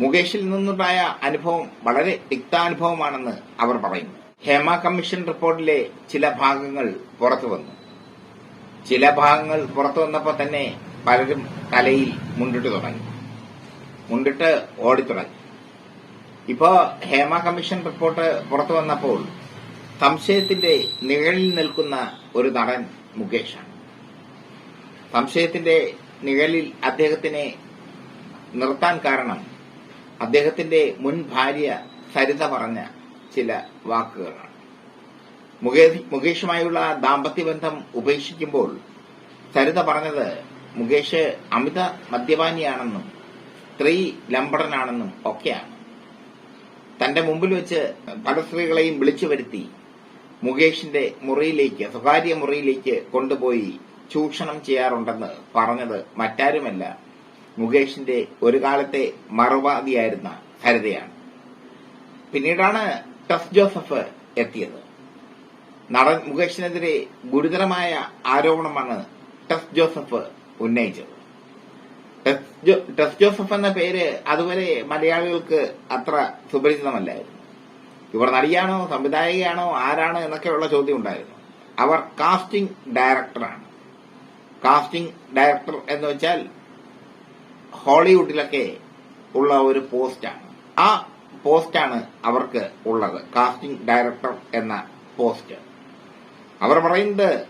മുകേഷിൽ നിന്നുണ്ടായ അനുഭവം വളരെ തിക്താനുഭവമാണെന്ന് അവർ പറയുന്നു. ഹേമ കമ്മീഷൻ റിപ്പോർട്ടിലെ ചില ഭാഗങ്ങൾ പുറത്തു വന്നു. ചില ഭാഗങ്ങൾ പുറത്തു വന്നപ്പോൾ തന്നെ പലരും തലയിൽ മുണ്ടിട്ട് തുടങ്ങി. മുണ്ടിട്ട് ഓടിത്തുടങ്ങി ഇപ്പോ ഹേമ കമ്മീഷൻ റിപ്പോർട്ട് പുറത്തു വന്നപ്പോൾ സംശയത്തിന്റെ നിഴലിൽ നിൽക്കുന്ന ഒരു നടൻ മുകേഷാണ്. സംശയത്തിന്റെ നിഴലിൽ അദ്ദേഹത്തിനെ നിർത്താൻ കാരണം അദ്ദേഹത്തിന്റെ മുൻ ഭാര്യ സരിത പറഞ്ഞ ചില വാക്കുകളാണ്. മുകേഷ് മുകേഷുമായുള്ള ദാമ്പത്യ ബന്ധം ഉപേക്ഷിക്കുമ്പോൾ സരിത പറഞ്ഞത് മുകേഷ് അമിത മദ്യപാനിയാണെന്നും സ്ത്രീ ലംബടനാണെന്നും ഒക്കെയാണ്. തന്റെ മുമ്പിൽ വെച്ച് പല സ്ത്രീകളെയും വിളിച്ചു വരുത്തി മുകേഷിന്റെ മുറിയിലേക്ക് സ്വകാര്യ മുറിയിലേക്ക് കൊണ്ടുപോയി ചൂഷണം ചെയ്യാറുണ്ടെന്ന് പറഞ്ഞത് മറ്റാരുമല്ല മുകേഷിന്റെ ഒരു കാലത്തെ മറുവാദിയായിരുന്ന ഹരിതയാണ്. പിന്നീടാണ് ടഫ് ജോസഫ് എത്തിയത്. നടൻ മുകേഷിനെതിരെ ഗുരുതരമായ ആരോപണമാണ് ടഫ് ജോസഫ് ഉന്നയിച്ചത്. ടെസ് ജോസഫ് എന്ന പേര് അതുവരെ മലയാളികൾക്ക് അത്ര സുപരിചിതമല്ലായിരുന്നു. ഇവർ നടിയാണോ സംവിധായികയാണോ ആരാണ് എന്നൊക്കെയുള്ള ചോദ്യം ഉണ്ടായിരുന്നു അവർ കാസ്റ്റിംഗ് ഡയറക്ടറാണ്. കാസ്റ്റിംഗ് ഡയറക്ടർ എന്ന് വെച്ചാൽ ഹോളിവുഡിലൊക്കെ ഉള്ള ഒരു പോസ്റ്റാണ്. ആ പോസ്റ്റാണ് അവർക്ക് ഉള്ളത്. കാസ്റ്റിംഗ് ഡയറക്ടർ എന്ന പോസ്റ്റ്. അവർ പറയുന്നത്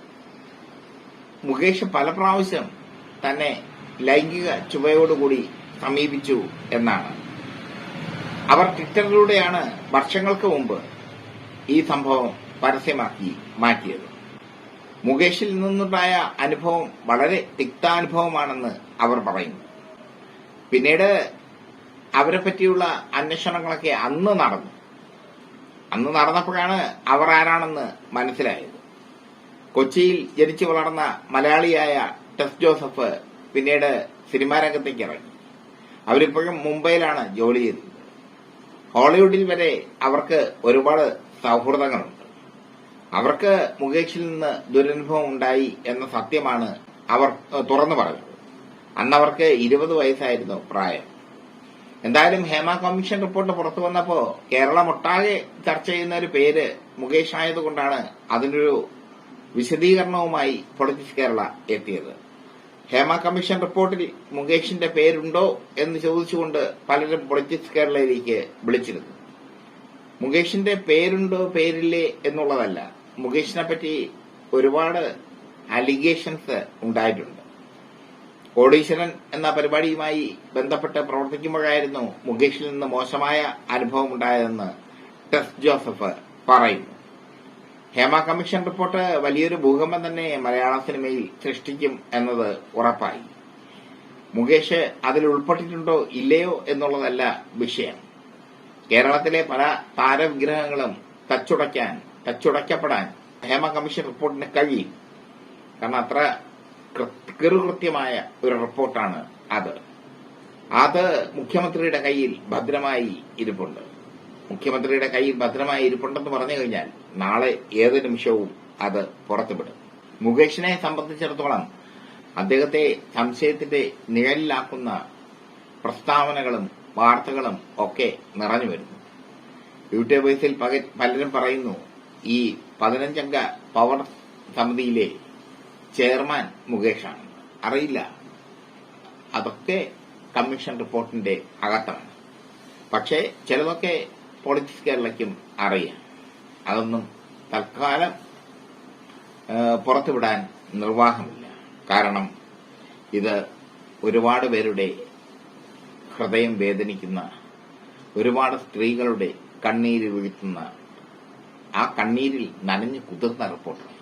മുകേഷ് പല പ്രാവശ്യം തന്നെ ലൈംഗിക ചുവയോടുകൂടി സമീപിച്ചു എന്നാണ്. അവർ ട്വിറ്ററിലൂടെയാണ് വർഷങ്ങൾക്ക് മുമ്പ് ഈ സംഭവം പരസ്യമാക്കി മാറ്റിയത്. മുകേഷിൽ നിന്നുണ്ടായ അനുഭവം വളരെ തിക്താനുഭവമാണെന്ന് അവർ പറയുന്നു. പിന്നീട് അവരെ പറ്റിയുള്ള അന്വേഷണങ്ങളൊക്കെ അന്ന് നടന്നു. അന്ന് നടന്നപ്പോഴാണ് അവർ ആരാണെന്ന് മനസ്സിലായത്. കൊച്ചിയിൽ ജനിച്ചു വളർന്ന മലയാളിയായ ടെസ് ജോസഫ് പിന്നീട് സിനിമാ രംഗത്തേക്ക് ഇറങ്ങി. അവരിപ്പോഴും മുംബൈയിലാണ് ജോലി ചെയ്തത് ഹോളിവുഡിൽ വരെ അവർക്ക് ഒരുപാട് സൗഹൃദങ്ങളുണ്ട്. അവർക്ക് മുകേഷിൽ നിന്ന് ദുരനുഭവം ഉണ്ടായി എന്ന സത്യമാണ് അവർ തുറന്നു പറഞ്ഞത് അന്ന് അവർക്ക് ഇരുപത് വയസ്സായിരുന്നു പ്രായം. എന്തായാലും ഹേമ കമ്മീഷൻ റിപ്പോർട്ട് പുറത്തു വന്നപ്പോ കേരളമൊട്ടാകെ ചർച്ച ചെയ്യുന്ന ഒരു പേര് മുകേഷ് ആയതുകൊണ്ടാണ് അതിനൊരു വിശദീകരണവുമായി പൊളിറ്റിക്സ് കേരള എത്തിയത്. ഹേമ കമ്മീഷൻ റിപ്പോർട്ടിൽ മുകേഷിന്റെ പേരുണ്ടോ എന്ന് ചോദിച്ചുകൊണ്ട് പലരും പൊളിറ്റിക്സ് കേരളയിലേക്ക് വിളിച്ചിരുന്നു. മുകേഷിന്റെ പേരുണ്ടോ പേരില്ലേ എന്നുള്ളതല്ല. മുകേഷിനെ പറ്റി ഒരുപാട് അലിഗേഷൻസ് ഉണ്ടായിട്ടുണ്ട്. കോടീശ്വരൻ എന്ന പരിപാടിയുമായി ബന്ധപ്പെട്ട് പ്രവർത്തിക്കുമ്പോഴായിരുന്നു മുകേഷിൽ നിന്ന് മോശമായ അനുഭവം ഉണ്ടായതെന്ന് ടെസ് ജോസഫ് പറയുന്നു. ഹേമ കമ്മീഷൻ റിപ്പോർട്ട് വലിയൊരു ഭൂകമ്പം തന്നെ മലയാള സിനിമയിൽ സൃഷ്ടിക്കും എന്നത് ഉറപ്പായി. മുകേഷ് അതിൽ ഉൾപ്പെട്ടിട്ടുണ്ടോ ഇല്ലയോ എന്നുള്ളതല്ല വിഷയം. കേരളത്തിലെ പല താരവിഗ്രഹങ്ങളും തച്ചുടയ്ക്കാൻ തച്ചുടയ്ക്കപ്പെടാൻ ഹേമ കമ്മീഷൻ റിപ്പോർട്ടിന് കഴിയും. കാരണം അത്ര കൃത്യമായ ഒരു റിപ്പോർട്ടാണ് അത്. അത് മുഖ്യമന്ത്രിയുടെ കയ്യിൽ ഭദ്രമായി ഇരിപ്പുണ്ട്. മുഖ്യമന്ത്രിയുടെ കയ്യിൽ ഭദ്രമായി ഇരിപ്പുണ്ടെന്ന് പറഞ്ഞു കഴിഞ്ഞാൽ നാളെ ഏത് നിമിഷവും അത് പുറത്തുവിടും. മുകേഷിനെ സംബന്ധിച്ചിടത്തോളം അദ്ദേഹത്തെ സംശയത്തിന്റെ നിഴലിലാക്കുന്ന പ്രസ്താവനകളും വാർത്തകളും ഒക്കെ നിറഞ്ഞു വരുന്നു. യൂട്യൂബേഴ്സിൽ പലരും പറയുന്നു ഈ പതിനഞ്ചംഗ പവർ സമിതിയിലെ ചെയർമാൻ മുകേഷാണ്. അറിയില്ല. അതൊക്കെ കമ്മീഷൻ റിപ്പോർട്ടിന്റെ അകത്താണ്. പക്ഷേ ചിലതൊക്കെ പൊളിറ്റിക്സ് കേരളയ്ക്കും അറിയാം. അതൊന്നും തൽക്കാലം പുറത്തുവിടാൻ നിർവാഹമില്ല. കാരണം ഇത് ഒരുപാട് പേരുടെ ഹൃദയം വേദനിക്കുന്ന ഒരുപാട് സ്ത്രീകളുടെ കണ്ണീര് വീഴ്ത്തുന്ന ആ കണ്ണീരിൽ നനഞ്ഞു കുതിർന്ന റിപ്പോർട്ടാണ്.